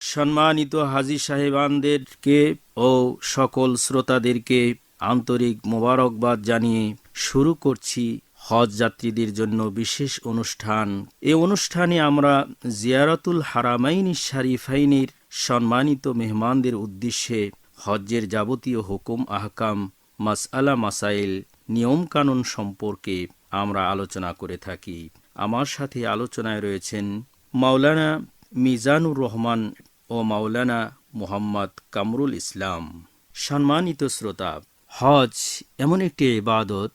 সম্মানিত হাজি সাহেবানদেরকে ও সকল শ্রোতাদেরকে আন্তরিক মোবারকবাদ জানিয়ে শুরু করছি হজ যাত্রীদের জন্য বিশেষ অনুষ্ঠান। এ অনুষ্ঠানে আমরা জিয়ারতুল হারামাইন শারিফাইনের সম্মানিত মেহমানদের উদ্দেশ্যে হজ্জের যাবতীয় হুকুম, আহকাম, মাসআলা, মাসাইল, নিয়মকানুন সম্পর্কে আমরা আলোচনা করে থাকি। আমার সাথে আলোচনায় রয়েছেন মাওলানা মিজানুর রহমান ও মাওলানা মুহাম্মদ কামরুল ইসলাম। সম্মানিত শ্রোতা, হজ এমন একটি ইবাদত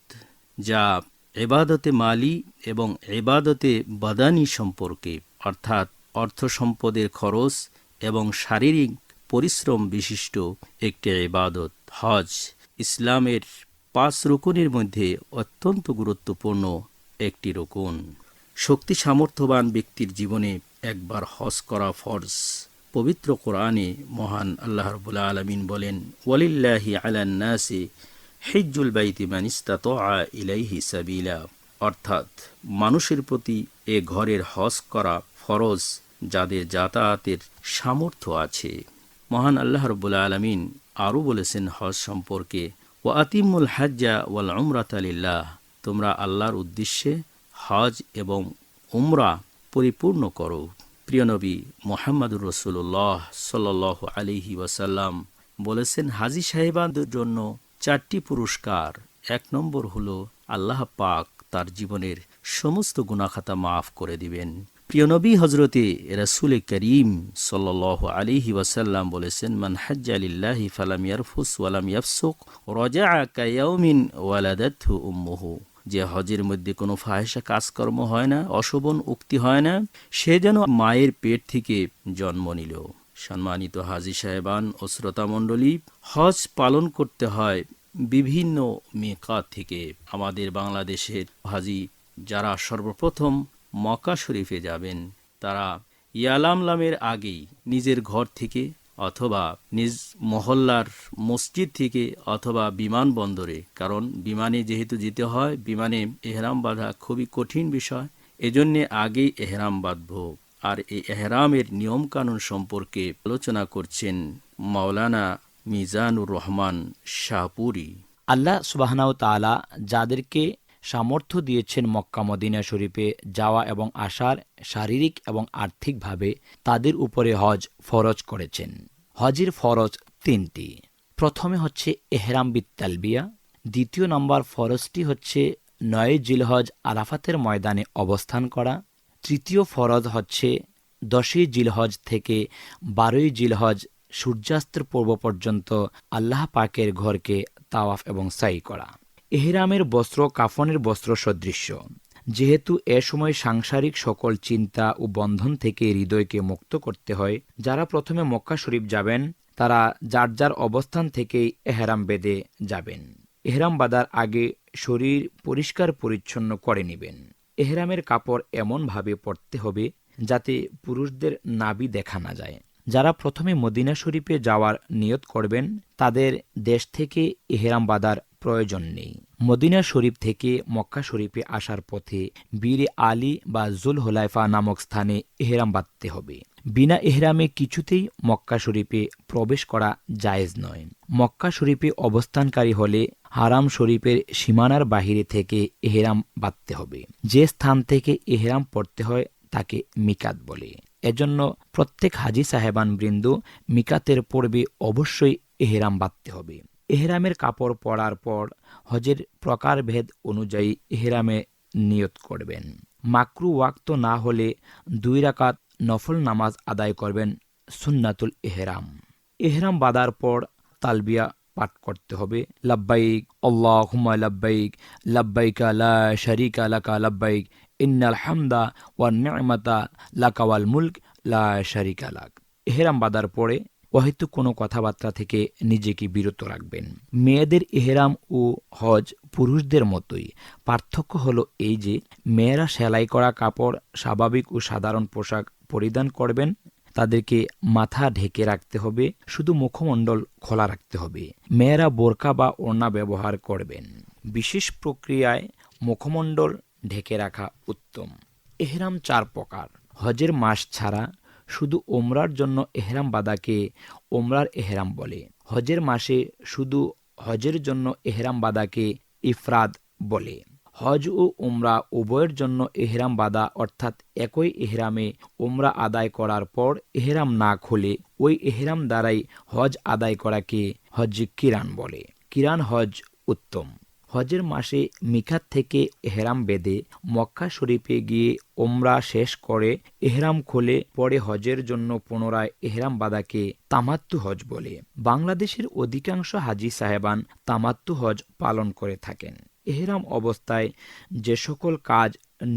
যা এবাদতে মালি এবং এবাদতে বাদানি সম্পর্কে, অর্থাৎ অর্থ সম্পদের খরচ এবং শারীরিক পরিশ্রম বিশিষ্ট একটি ইবাদত। হজ ইসলামের পাঁচ রুকুনের মধ্যে অত্যন্ত গুরুত্বপূর্ণ একটি রুকুন। শক্তি সামর্থ্যবান ব্যক্তির জীবনে একবার হজ করা ফরজ। পবিত্র কোরআনে মহান আল্লাহ রবুল্লা আলমিন বলেন, ওয়ালিল্লাহি আলান্নাসি হিজ্জুল বাইতি মানিস্তা তো ইলাইহি সাবিলা। অর্থাৎ মানুষের প্রতি এ ঘরের হজ করা ফরজ, যাদের যাতায়াতের সামর্থ্য আছে। মহান আল্লাহ রবুল্লা আলমিন আরও বলেছেন হজ সম্পর্কে ও আতিমুল হাজ্জা ওয়াল উমরাত আলিল্লাহ তোমরা আল্লাহর উদ্দেশ্যে হজ এবং উমরা পরিপূর্ণ করো। প্রিয় নবী মোহাম্মদুর রসুল্লাহ সাল আলিহি ওয়াসাল্লাম বলেছেন, হাজি সাহেবানদের জন্য চারটি পুরস্কার। এক নম্বর হল, আল্লাহ পাক তার জীবনের সমস্ত গুণাখাতা মাফ করে দিবেন। প্রিয় নবী হজরতে রাসুল করিম সাল আলিহি ওয়াসাল্লাম বলেছেন, মান হাজ্জ আলিল্লাহি ফালাম ইয়ারফুস ওয়ালাম ইয়াফসুক রজা কায়াউমিন ওয়ালাদাতহু উম্মুহু। যে হজের মধ্যে কোনো ফাহেসা কাজকর্ম হয় না, অশোভন উক্তি হয় না, সে যেন মায়ের পেট থেকে জন্ম নিল। সম্মানিত হাজি সাহেবান ও শ্রোতামণ্ডলী, হজ পালন করতে হয় বিভিন্ন মেকাত থেকে। আমাদের বাংলাদেশের হাজি যারা সর্বপ্রথম মক্কা শরীফে যাবেন, তারা ইয়ালামলামের আগেই নিজের ঘর থেকে অথবা নিজ মহল্লার মসজিদ থেকে অথবা বিমানবন্দরে। কারণ বিমানে যেহেতু যেতে হয়, বিমানে এহরাম বাঁধা খুবই কঠিন বিষয়। এজন্যে আগেই এহরাম বাঁধব। আর এই এহরামের নিয়মকানুন সম্পর্কে আলোচনা করছেন মাওলানা মিজানুর রহমান শাহপুরি। আল্লাহ সুবাহনাউ তালা যাদেরকে সামর্থ্য দিয়েছেন মক্কা মদিনা শরীফে যাওয়া এবং আসার শারীরিক এবং আর্থিকভাবে তাদের উপরে হজ ফরজ করেছেন। হজের ফরজ তিনটি। প্রথমে হচ্ছে এহরাম বিত্তালবিয়া দ্বিতীয় নম্বর ফরজটি হচ্ছে নয় জিলহজ আরাফাতের ময়দানে অবস্থান করা। তৃতীয় ফরজ হচ্ছে দশই জিলহজ থেকে বারোই জিলহজ সূর্যাস্তের পূর্ব পর্যন্ত আল্লাহ পাকের ঘরকে তাওয়াফ এবং সাই করা। এহরামের বস্ত্র, কাফনের বস্ত্র সদৃশ্য। যেহেতু এ সময় সাংসারিক সকল চিন্তা ও বন্ধন থেকে হৃদয়কে মুক্ত করতে হয়, যারা প্রথমে মক্কা শরীফ যাবেন, তারা যার যার অবস্থান থেকেই এহরাম বেঁধে যাবেন। এহরাম বাঁধার আগে শরীর পরিষ্কার পরিচ্ছন্ন করে নেবেন। এহরামের কাপড় এমনভাবে পরতে হবে যাতে পুরুষদের নাবি দেখা না যায়। যারা প্রথমে মদিনা শরীফে যাওয়ার নিয়ত করবেন, তাদের দেশ থেকে এহেরাম বাঁধার প্রয়োজন নেই। মদিনা শরীফ থেকে মক্কা শরীফে আসার পথে বীর আলী বা জুল হোলাইফা নামক স্থানে এহেরাম বাঁধতে হবে। বিনা এহরামে কিছুতেই মক্কা শরীফে প্রবেশ করা জায়েজ নয়। মক্কা শরীফে অবস্থানকারী হলে হারাম শরীফের সীমানার বাহিরে থেকে এহেরাম বাঁধতে হবে। যে স্থান থেকে এহেরাম পড়তে হয় তাকে মিকাত বলে। এজন্য প্রত্যেক হাজি সাহেবান বৃন্দ মিকাতের পূর্বে অবশ্যই এহেরাম বাঁধতে হবে। এহেরামের কাপড় পরার পর হজের প্রকারভেদ অনুযায়ী এহেরামে নিয়ত করবেন। মাকরু ওয়াক্ত না হলে দুই রাকাত নফল নামাজ আদায় করবেন সুন্নাতুল এহেরাম। এহেরাম বাঁধার পর তালবিয়া পাঠ করতে হবে। লাব্বাইক আল্লাহ হুমা লাব্বাইক, লাব্বাইকা লা শারিকা লাকা, লাব্বাইক ইন্নাল হামদা ওয়া নি'মাতা লাকাওয়াল মুলক, লা শারিকা লাক। এহেরাম বাঁধার পরে অহেতু কোনো কথাবার্তা থেকে নিজেকে বিরত রাখবেন। মেয়েদের এহেরাম ও হজ পুরুষদের মতোই। পার্থক্য হলো এই যে, মেয়েরা সেলাই করা কাপড় স্বাভাবিক ও সাধারণ পোশাক পরিধান করবেন। তাদেরকে মাথা ঢেকে রাখতে হবে, শুধু মুখমণ্ডল খোলা রাখতে হবে। মেয়েরা বোরকা বা ওড়না ব্যবহার করবেন। বিশেষ প্রক্রিয়ায় মুখমণ্ডল ঢেকে রাখা উত্তম। এহরাম চার প্রকার। হজের মাস ছাড়া শুধু ওমরার জন্য এহরাম বাদাকে ওমরার এহরাম বলে। হজের মাসে শুধু হজের জন্য এহরাম বাদাকে ইফরাদ বলে। হজ ও উমরা উভয়ের জন্য এহরাম বাদা অর্থাৎ একই এহরামে ওমরা আদায় করার পর এহরাম না খুলে ওই এহরাম দ্বারাই হজ আদায় করাকে হজ কিরান বলে। কিরান হজ উত্তম। হজের মাসে মিখাত থেকে এহরাম বেঁধে মক্কা শরীফে গিয়ে ওমরা শেষ করে এহরাম খোলে, পরে হজের জন্য পুনরায় এহরাম বাদাকে তামাত্তু হজ বলে। বাংলাদেশের অধিকাংশ হাজি সাহেবান তামাত্তু হজ পালন করে থাকেন। এহরাম অবস্থায় যে সকল কাজ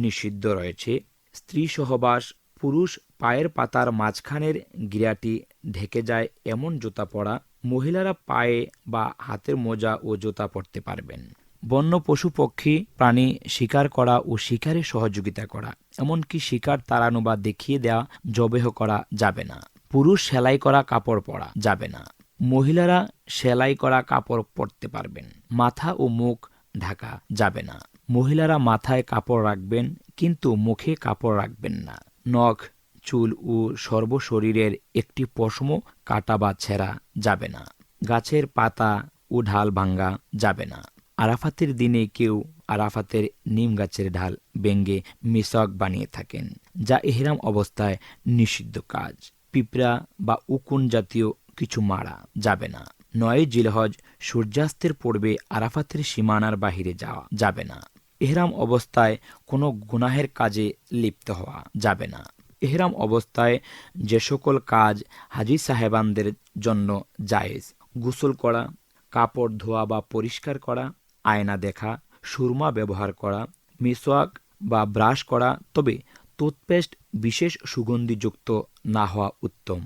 নিষিদ্ধ রয়েছে স্ত্রী সহবাস পুরুষ পায়ের পাতার মাঝখানের গিরাটি ঢেকে যায় এমন জুতা পরা মহিলারা পায়ে বা হাতের মোজা ও জুতা পরতে পারবেন। বন্য পশু পক্ষী প্রাণী শিকার করা ও শিকারে সহযোগিতা করা, এমনকি শিকার তাড়ানো বা দেখিয়ে দেওয়া জবেহ করা যাবে না। পুরুষ সেলাই করা কাপড় পরা যাবে না। মহিলারা সেলাই করা কাপড় পরতে পারবেন। মাথা ও মুখ ঢাকা যাবে না। মহিলারা মাথায় কাপড় রাখবেন, কিন্তু মুখে কাপড় রাখবেন না। নখ, চুল ও সর্বশরীরের একটি পশম, কাটা বা ছেঁড়া যাবে না। গাছের পাতা ও ঢাল ভাঙ্গা যাবে না। আরাফাতের দিনে কেউ আরাফাতের নিম গাছের ঢাল ব্যঙ্গে মিসক বানিয়ে থাকেন, যা এহরাম অবস্থায় নিষিদ্ধ কাজ। পিঁপড়া বা উকুন জাতীয় কিছু মারা যাবে না। নয় জিলহজ সূর্যাস্তের পূর্বে আরাফাতের সীমানার বাহিরে যাওয়া যাবে না। এহরাম অবস্থায় কোনো গুনাহের কাজে লিপ্ত হওয়া যাবে না। এহরাম অবস্থায় যে সকল কাজ হাজি সাহেবানদের জন্য জায়েজ। গোসল করা, কাপড় ধোয়া বা পরিষ্কার করা আয়না দেখা, সুরমা ব্যবহার করা, মিসওয়াক বা ব্রাশ করা, তবে টুথপেস্ট বিশেষ সুগন্ধিযুক্ত না হওয়া উত্তম।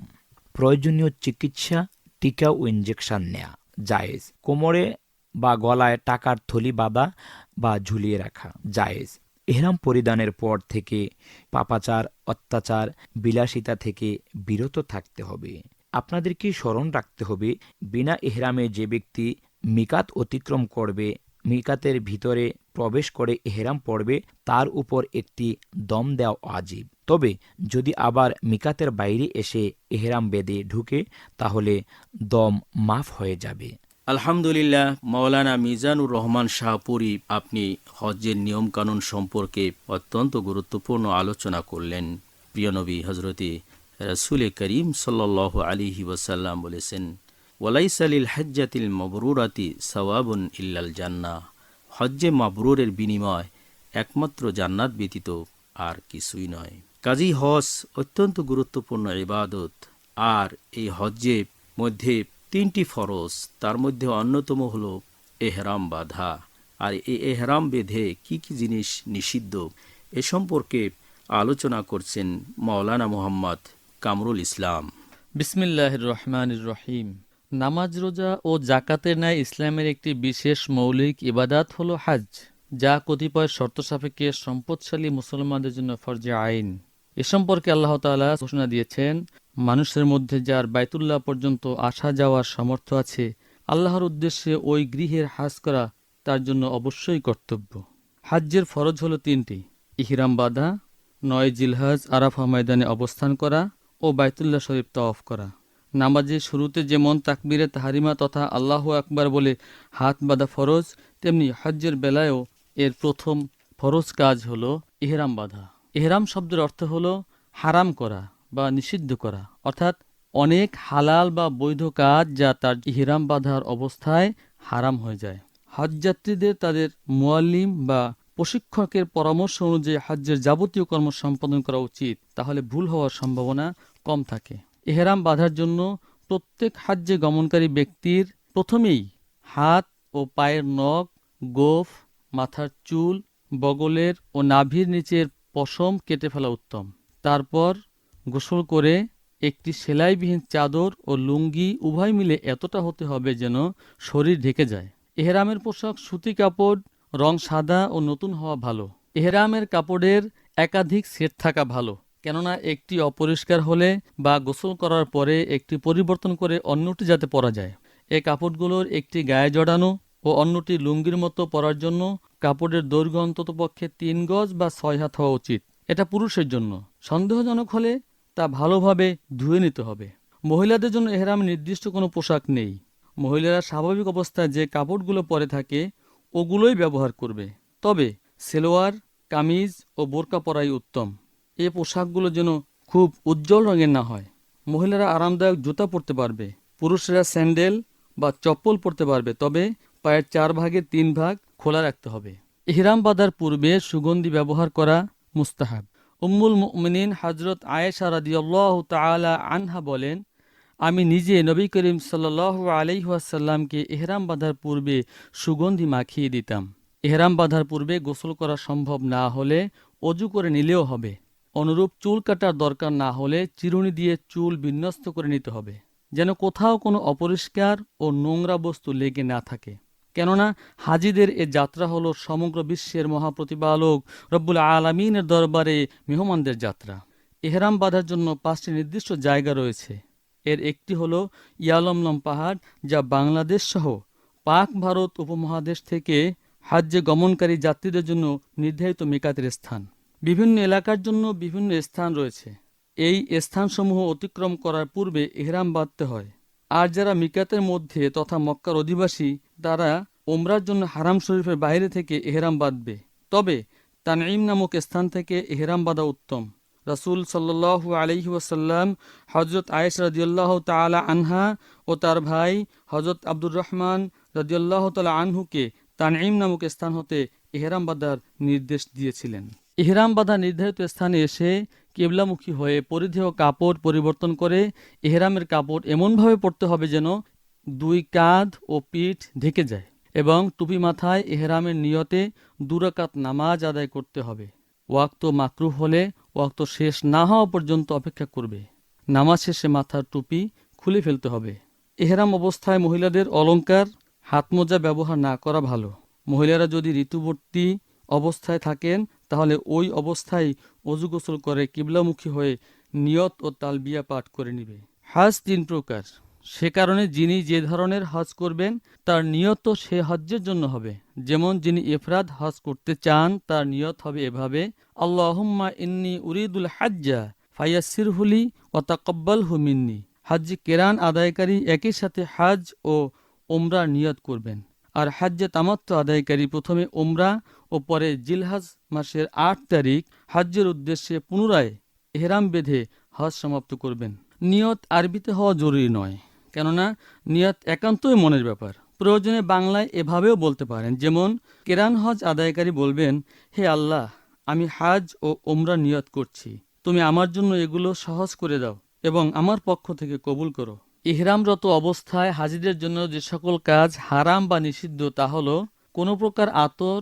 প্রয়োজনীয় চিকিৎসা, টিকা ও ইঞ্জেকশন নেয়া, জায়েজ। কোমরে বা গলায় টাকার থলি বাঁধা বা ঝুলিয়ে রাখা, জায়েজ। এহরাম পরিধানের পর থেকে পাপাচার, অত্যাচার, বিলাসিতা থেকে বিরত থাকতে হবে। আপনাদেরকে স্মরণ রাখতে হবে, বিনা এহরামে যে ব্যক্তি মিকাত অতিক্রম করবে মিকাতের ভিতরে প্রবেশ করে এহরাম পড়বে, তার উপর একটি দম দেওয়া আজীব। তবে যদি আবার মিকাতের বাইরে এসে এহরাম বেদে ঢুকে, তাহলে দম মাফ হয়ে যাবে। আলহামদুলিল্লাহ মৌলানা মিজানুর রহমান শাহপুরি আপনি হজ্জের নিয়মকানুন সম্পর্কে অত্যন্ত গুরুত্বপূর্ণ আলোচনা করলেন। প্রিয় নবী হজরতে রসুল করিম সাল্লাহ আলিহি ওয়াসাল্লাম বলেছেন ওয়ালাইসালিল হজ্জাতিল মবরুরাতি সওয়াবুন ইল্লাল জান্না হজ্জে মাবরুরের বিনিময় একমাত্র জান্নাত ব্যতীত আর কিছুই নয়। কাজী হজ অত্যন্ত গুরুত্বপূর্ণ ইবাদত। আর এই হজ্জে মধ্যে তিনটি ফরজ, তার মধ্যে অন্যতম হল এহরাম বাধা। আর এই এহরাম বেঁধে কি কি জিনিস নিষিদ্ধ, এ সম্পর্কে আলোচনা করছেন মাওলানা মোহাম্মদ কামরুল ইসলাম। বিসমিল্লাহ রহমান রহিম। নামাজ, রোজা ও জাকাতের ন্যায় ইসলামের একটি বিশেষ মৌলিক ইবাদাত হলো হাজ, যা কতিপয় শর্ত সাপেক্ষে সম্পদশালী মুসলমানদের জন্য ফরজে আইন। এ সম্পর্কে আল্লাহ তাআলা ঘোষণা দিয়েছেন, মানুষের মধ্যে যার বাইতুল্লাহ পর্যন্ত আসা যাওয়ার সামর্থ্য আছে, আল্লাহর উদ্দেশ্যে ওই গৃহের হাজ করা তার জন্য অবশ্যই কর্তব্য। হাজ্যের ফরজ হলো তিনটি, ইহরাম বাঁধা, নয় জিলহাজ আরাফা ময়দানে অবস্থান করা ও বাইতুল্লাহ শরীফ তওয়াফ করা। নামাজের শুরুতে যেমন তাকবিরে তাহারিমা তথা আল্লাহ আকবার বলে হাত বাঁধা ফরজ, তেমনি হজ্জের বেলায়ও এর প্রথম ফরজ কাজ হলো ইহরাম বাঁধা। ইহরাম শব্দের অর্থ হলো হারাম করা বা নিষিদ্ধ করা। অর্থাৎ অনেক হালাল বা বৈধ কাজ যা তার ইহরাম বাঁধার অবস্থায় হারাম হয়ে যায়। হজযাত্রীদের তাদের মুয়াল্লিম বা প্রশিক্ষকের পরামর্শ অনুযায়ী হজ্জের যাবতীয় কর্ম সম্পাদন করা উচিত, তাহলে ভুল হওয়ার সম্ভাবনা কম থাকে। এহরাম বাঁধার জন্য প্রত্যেক হাজ্যে গমনকারী ব্যক্তির প্রথমেই হাত ও পায়ের নখ, গোফ, মাথার চুল, বগলের ও নাভির নিচের পশম কেটে ফেলা উত্তম। তারপর গোসল করে একটি সেলাইবিহীন চাদর ও লুঙ্গি উভয় মিলে এতটা হতে হবে যেন শরীর ঢেকে যায়। এহেরামের পোশাক, সুতি কাপড়, রং সাদা ও নতুন হওয়া ভালো। এহরামের কাপড়ের একাধিক সেট থাকা ভালো। কেননা একটি অপরিষ্কার হলে বা গোসল করার পরে একটি পরিবর্তন করে অন্যটি যাতে পরা যায়। এই কাপড়গুলোর একটি গায়ে জড়ানো ও অন্যটি লুঙ্গির মতো পরার জন্য কাপড়ের দৈর্ঘ্য অন্তত পক্ষে তিন গজ বা ছয় হাত হওয়া উচিত। এটা পুরুষের জন্য। সন্দেহজনক হলে তা ভালোভাবে ধুয়ে নিতে হবে। মহিলাদের জন্য এহরামে নির্দিষ্ট কোনো পোশাক নেই। মহিলারা স্বাভাবিক অবস্থায় যে কাপড়গুলো পরে থাকে, ওগুলোই ব্যবহার করবে। তবে সেলোয়ার, কামিজ ও বোরকা পরাই উত্তম। এ পোশাকগুলো যেন খুব উজ্জ্বল রঙের না হয়। মহিলারা আরামদায়ক জুতা পরতে পারবে, পুরুষেরা স্যান্ডেল বা চপ্পল পরতে পারবে, তবে পায়ের চার ভাগের তিন ভাগ খোলা রাখতে হবে। ইহরাম বাঁধার পূর্বে সুগন্ধি ব্যবহার করা মুস্তাহাব। উম্মুল মুমিনিন হজরত আয়েশা রাদিয়াল্লাহ তাআলা আনহা বলেন, আমি নিজে নবী করিম সাল্লাহ আলাইহাসাল্লামকে এহরাম বাঁধার পূর্বে সুগন্ধি মাখিয়ে দিতাম। এহরাম বাঁধার পূর্বে গোসল করা সম্ভব না হলে অজু করে নিলেও হবে। অনুরূপ চুল কাটার দরকার না হলে চিরুনি দিয়ে চুল বিন্যস্ত করে নিতে হবে, যেন কোথাও কোনো অপরিষ্কার ও নোংরা বস্তু লেগে না থাকে। কেননা হাজিদের এ যাত্রা হলো সমগ্র বিশ্বের মহাপ্রতিপালক রব্বুল আলমিনের দরবারে মেহমানদের যাত্রা। এহরাম বাঁধার জন্য পাঁচটি নির্দিষ্ট জায়গা রয়েছে। এর একটি হলো ইয়ালমলম পাহাড়, যা বাংলাদেশ সহ পাক ভারত উপমহাদেশ থেকে হাজ্যে গমনকারী যাত্রীদের জন্য নির্ধারিত মেকাতের স্থান। বিভিন্ন এলাকার জন্য বিভিন্ন স্থান রয়েছে। এই স্থানসমূহ অতিক্রম করার পূর্বে এহরাম বাঁধতে হয়। আর যারা মিকাতের মধ্যে তথা মক্কার অধিবাসী, তারা ওমরার জন্য হারাম শরীফের বাইরে থেকে এহরাম বাঁধবে। তবে তানঈম নামক স্থান থেকে এহরাম বাঁধা উত্তম। রাসূল সাল্লাল্লাহু আলাইহি ওয়াসাল্লাম হজরত আয়েশ রাদিয়াল্লাহু তাআলা আনহা ও তার ভাই হজরত আব্দুর রহমান রাদিয়াল্লাহু তালা আনহুকে তানঈম নামক স্থান হতে এহরাম বাঁধার নির্দেশ দিয়েছিলেন। এহরাম বাঁধা নির্ধারিত স্থানে এসে কেবলামুখী হয়ে পরিধেয় কাপড় পরিবর্তন করে এহরামের কাপড় এমনভাবে পরতে হবে যেন দুই কাঁধ ও পিঠ ঢেকে যায় এবং টুপি মাথায় এহরামের নিয়তে দুরাকাত নামাজ আদায় করতে হবে। ওয়াক্ত মাকরু হলে ওয়াক্ত শেষ না হওয়া পর্যন্ত অপেক্ষা করবে। নামাজ শেষে মাথার টুপি খুলে ফেলতে হবে। এহরাম অবস্থায় মহিলাদের অলংকার, হাতমোজা ব্যবহার না করা ভালো। মহিলারা যদি ঋতুবর্তী অবস্থায় থাকেন তাহলে ওই অবস্থায় অজু গোসল করে কিবলামুখী হয়ে নিয়ত ও তালবিয়া পাঠ করে নিবে। হাজ তিন প্রকার। সে কারণে যিনি যে ধরনের হজ করবেন, তার নিয়ত সে হজ্জের জন্য হবে। যেমন যিনি ইফরাদ হজ করতে চান, তার নিয়ত হবে এভাবে, আল্লাহম্মা ইন্নি উরিদুল হাজ্জা ফাইয়াসির হুলি ও তাকব্বাল হু মিন্নি। হাজ্জি কেরান আদায়কারী একই সাথে হাজ ও ওমরা নিয়ত করবেন। আর হাজ্জে তামাত্ম আদায়কারী প্রথমে ওমরা ও পরে জিলহাজ মাসের আট তারিখ হাজ্যের উদ্দেশ্যে পুনরায় এহরাম বেঁধে হজ সমাপ্ত করবেন। নিয়ত আরবিতে হওয়া জরুরি নয়, কেননা নিয়ত একান্তই মনের ব্যাপার। প্রয়োজনে বাংলায় এভাবেও বলতে পারেন, যেমন, কেরান হজ আদায়কারী বলবেন, হে আল্লাহ, আমি হাজ ও ওমরা নিয়ত করছি। তুমি আমার জন্য এগুলো সহজ করে দাও এবং আমার পক্ষ থেকে কবুল করো। ইহরামরত অবস্থায় হাজিদের জন্য যে সকল কাজ হারাম বা নিষিদ্ধ তা হলো কোনো প্রকার আতর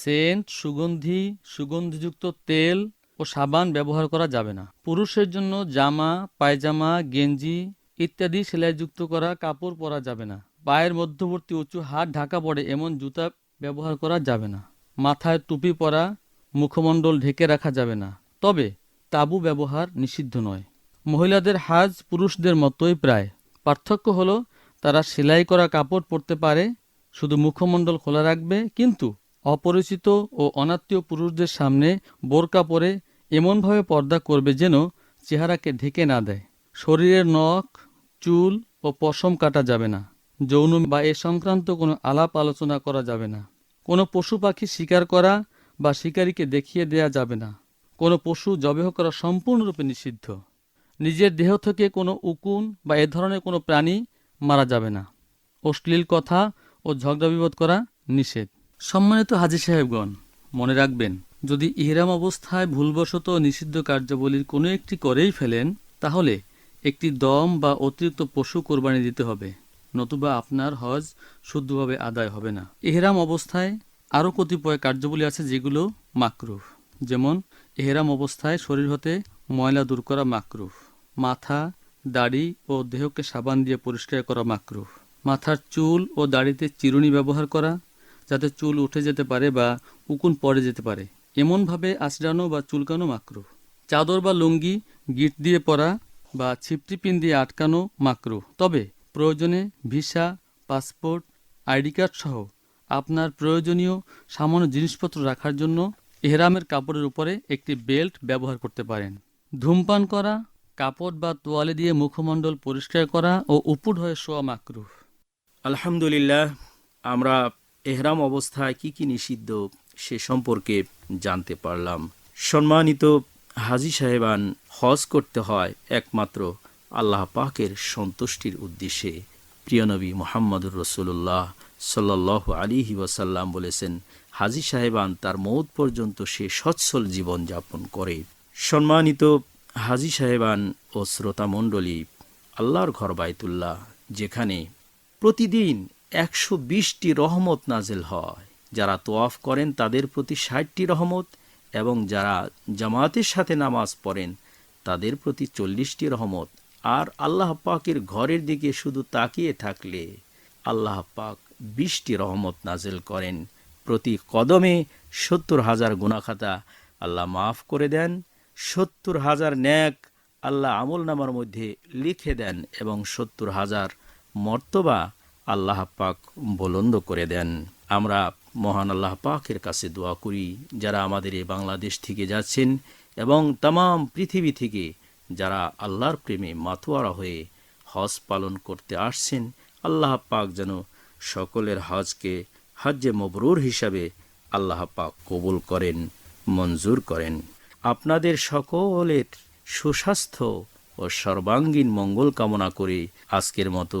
সেন্ট সুগন্ধি, সুগন্ধিযুক্ত তেল ও সাবান ব্যবহার করা যাবে না। পুরুষের জন্য জামা, পায়জামা, গেঞ্জি ইত্যাদি সেলাইযুক্ত করা কাপড় পরা যাবে না। পায়ের মধ্যবর্তী উঁচু হাত ঢাকা পড়ে এমন জুতা ব্যবহার করা যাবে না। মাথায় টুপি পরা মুখমণ্ডল ঢেকে রাখা যাবে না। তবে তাবু ব্যবহার নিষিদ্ধ নয়। মহিলাদের হাজ পুরুষদের মতোই প্রায়। পার্থক্য হলো, তারা সেলাই করা কাপড় পরতে পারে, শুধু মুখমণ্ডল খোলা রাখবে, কিন্তু অপরিচিত ও অনাত্মীয় পুরুষদের সামনে বোরকা পরে এমনভাবে পর্দা করবে যেন চেহারাকে ঢেকে না দেয়। শরীরের নখ, চুল ও পশম কাটা যাবে না। যৌন বা এ সংক্রান্ত কোনো আলাপ আলোচনা করা যাবে না। কোনো পশু পাখি শিকার করা বা শিকারীকে দেখিয়ে দেয়া যাবে না। কোনো পশু জবেহ করা সম্পূর্ণরূপে নিষিদ্ধ। নিজের দেহ থেকে কোনো উকুন বা এ ধরনের কোনো প্রাণী মারা যাবে না। অশ্লীল কথা ও ঝগড়া বিবাদ করা নিষেধ। সম্মানিত হাজি সাহেবগণ, মনে রাখবেন, যদি ইহরাম অবস্থায় ভুলবশত নিষিদ্ধ কার্যাবলীর কোনো একটি করেই ফেলেন, তাহলে একটি দম বা অতিরিক্ত পশু কোরবানি দিতে হবে, নতুবা আপনার হজ শুদ্ধভাবে আদায় হবে না। ইহরাম অবস্থায় আরও কতিপয় কার্যবলী আছে যেগুলো মাকরুফ যেমন এহরাম অবস্থায় শরীর হতে ময়লা দূর করা মাকরুফ মাথা, দাড়ি ও দেহকে সাবান দিয়ে পরিষ্কার করা মাকরুফ মাথার চুল ও দাড়িতে চিরুনি ব্যবহার করা যাতে চুল উঠে যেতে পারে বা উকুন পড়ে যেতে পারে। এমনভাবে আঁচড়ানো বা চুলকানো মাকরুফ চাদর বা লুঙ্গি, গিট দিয়ে পরা বা ছিপটি পিন দিয়ে আটকানো মাকরু তবে প্রয়োজনে ভিসা, পাসপোর্ট, আইডি কার্ড সহ আপনার প্রয়োজনীয় সামান্য জিনিসপত্র রাখার জন্য এহরামের কাপড়ের উপরে একটি বেল্ট ব্যবহার করতে পারেন। ধূমপান করা, কাপড় বা তোয়ালে দিয়ে মুখমণ্ডল পরিষ্কার করা ও উপুট হয়ে শোয়া মাকরুহ। আলহামদুলিল্লাহ, আমরা এহরাম অবস্থায় কি কি নিষিদ্ধ সে সম্পর্কে জানতে পারলাম। সম্মানিত হাজি সাহেবান, হজ করতে হয় একমাত্র আল্লাহ পাকের সন্তুষ্টির উদ্দেশ্যে। প্রিয়নবী মোহাম্মদুর রসুল্লাহ সাল্লাহ আলিহি ওয়াসাল্লাম বলেছেন, হাজি সাহেবান তার মৌত পর্যন্ত সে সচ্ছল জীবন যাপন করে। সম্মানিত হাজি সাহেবান ও শ্রোতামণ্ডলী, আল্লাহর ঘর বায়তুল্লাহ যেখানে প্রতিদিন একশো বিশটি রহমত নাজেল হয়। যারা তোয়াফ করেন, তাদের প্রতি ষাটটি রহমত এবং যারা জামাতের সাথে নামাজ পড়েন, তাদের প্রতি চল্লিশটি রহমত। আর আল্লাহ পাকের ঘরের দিকে শুধু তাকিয়ে থাকলে আল্লাহ পাক বিশটি রহমত নাজেল করেন। প্রতি কদমে সত্তর হাজার গুণাখাতা আল্লাহ মাফ করে দেন, সত্তর হাজার ন্যাক আল্লাহ আমল নামার মধ্যে লিখে দেন এবং সত্তর হাজার মর্তবা আল্লাহ পাক বলন্দ করে দেন। আমরা মহান আল্লাহ পাকের কাছে দোয়া করি, যারা আমাদের এই বাংলাদেশ থেকে যাচ্ছেন এবং তাম পৃথিবী থেকে যারা আল্লাহর প্রেমে মাতুয়ারা হয়ে হজ পালন করতে আসছেন, আল্লাহ পাক যেন সকলের হজকে হজ্জে মবরুর হিসাবে আল্লাহ পাক কবুল করেন, মঞ্জুর করেন। আপনাদের সকলের সুস্বাস্থ্য ও সর্বাঙ্গীন মঙ্গল কামনা করে আজকের মতো